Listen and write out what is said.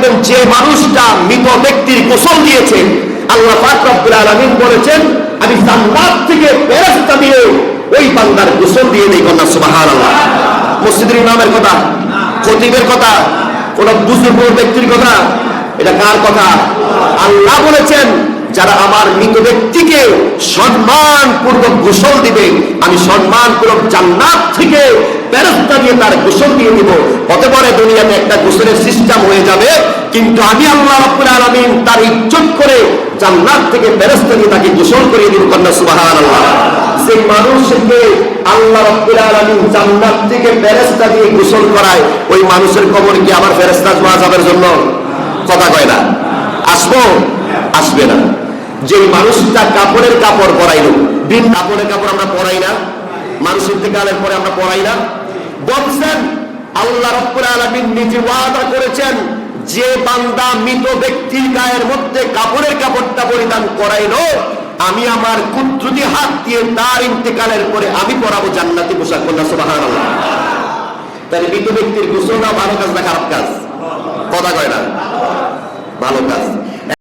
রাখবেন যে মানুষটা মৃত ব্যক্তির গোসল দিয়েছে, আল্লাহ পাক রব্বুল বলেছেন, আমি জান্নাত থেকে ফেরেশতা দিয়ে ওই বান্দার গোসল দিয়ে দেই কন্যা, সুবহানাল্লাহ। মসজিদের ইমামের কথা, খতিবের কথা, কোন বুজুর্গ ব্যক্তির কথা, এটা কার কথা? আল্লাহ বলেছেন, যারা আমার মৃত ব্যক্তিকে সম্মান পূর্বক গোসল দিবে, আমি সম্মান পূর্বক জান্নাত থেকে ফেরস্তা দিয়ে তার গোসল দিয়ে দিব হতে পারে দুনিয়াতে একটা গোসলের কিন্তু আমি আল্লাহ রাব্বুল আলামিন তার ইজ্জত করে জান্নাত থেকে ফেরস্তা দিয়ে তাকে গোসল করিয়ে দিব কন্যা সুবহানাল্লাহ। সেই মানুষকে আল্লাহ রাব্বুল আলামিন জান্নাত থেকে ফেরেশতা দিয়ে গোসল করায়, ওই মানুষের কবর কি আবার ফেরেশতা আসবে আযাবের জন্য? কথা কয় না। আসব? আসবে না। যে মানুষটা কাপড়ের কাপড় পরাইলো, দিন কাপড়ের কাপড় আমরা পরাই না, মানুষ ইন্তেকালের পরে আমরা পরাই না। বলছেন, আল্লাহ রাব্বুল আলামিন নিজে ওয়াদা করেছেন যে বান্দা মৃত ব্যক্তির গায়ের মধ্যে কাপড়ের কাপড়টা পরিধান করাইল, আমি আমার কুদ্রুতি হাত দিয়ে তার ইন্তেকালের পরে আমি পরাবো জান্নাতি পোশাক বললাম তাহলে মৃত ব্যক্তির গোসল না ভালো কাজ না খারাপ কাজ? কথা কয় না।